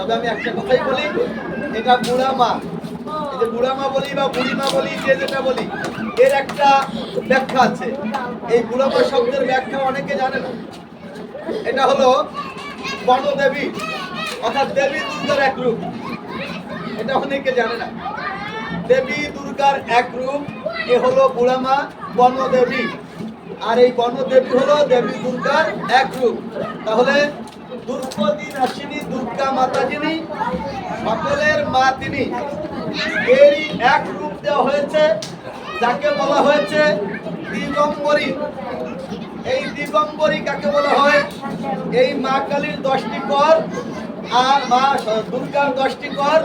তবে আমি একটা কথাই বলি, এটা বুড়া মা এই যে বুড়া মা বলি বা বুড়ি মা বলি, যে যেটা বলি, এর একটা ব্যাখ্যা আছে। এই বুড়া মা শব্দের ব্যাখ্যা অনেকে জানে না। এটা হলো বনদেবী, অর্থাৎ দেবী দুর্গার এক রূপ। এটা অনেকে জানে না। দেবী দুর্গার এক রূপ, এ হলো বুড়ামা বনদেবী। আর এই বনদেবী হলো দেবী দুর্গার এক রূপ। তাহলে দুর্গতি নাসিনী দুর্গা মাতা যিনি সকলের মা তিনি এরই এক রূপ দেওয়া হয়েছে, যাকে বলা হয়েছে দিগম্বরী। এই দিগম্বরী কাকে বলা হয়? এই মা কালীর দশটি কর আর মা দুর্গার দশটি কর।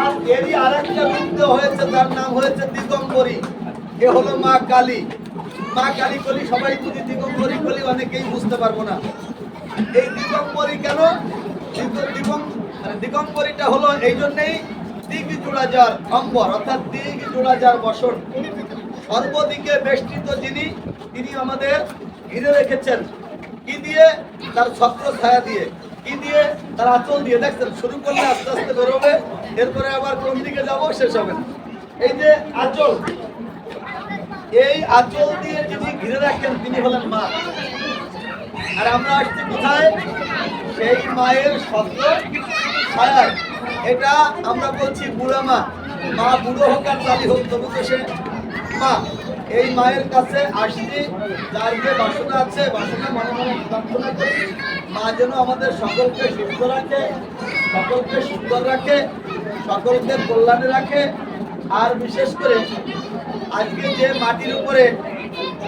আর এরই আরেকটা রূপ দেওয়া হয়েছে, তার নাম হয়েছে দিগম্বরী। এ হলো মা কালী। মা কালী কলি, সবাই যদি দিগম্বরী কলি, অনেকেই বুঝতে পারব না। এই দিগম্বরী কেন? দিগম্বরীটা হলো এই জন্যেই দিগ জোড়া অম্বর, অর্থাৎ দিগ জোড়া বসন। সর্বদিকে বেষ্টিত যিনি, তিনি আমাদের ঘিরে রেখেছেন। কি দিয়ে? তার ছত্র ছায়া দিয়ে। কি দিয়ে? তার আঁচল দিয়ে। দেখছেন, শুরু করলে আস্তে আস্তে বেরোবে, এরপরে আবার কোন দিকে যাব, শেষ হবে না। এই যে আঁচল, এই আঁচল দিয়ে যিনি ঘিরে রাখেন, তিনি হলেন মা। আর আমরা আসছি কোথায়? সেই মায়ের শব্দ ছায়ায়। এটা আমরা বলছি বুড়া মা মা বুড়ো হোক আর চালি হোক, তবু তো সে মা। এই মায়ের কাছে আসছি, যার যে বাসনা আছে, বাসনা মনে মনে প্রার্থনা করি, মা যেন আমাদের সকলকে সুস্থ রাখে, সকলকে সুন্দর রাখে, সকলকে কল্যাণে রাখে। আর বিশেষ করে আজকে যে মাটির উপরে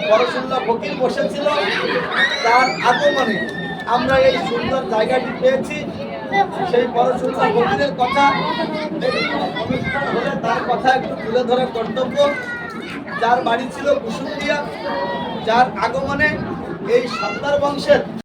পরশুল্লাহ ফকির বসেছিল তার আগমনে। আমরা এই সুন্দর জায়গাটি পেয়েছি। সেই বড়সুন্দর ফকিরের কথা হলে তার কথা একটু তুলে ধরার কর্তব্য। যার বাড়ি ছিল কুসুমদিয়া, যার আগমনে এই সন্তার বংশের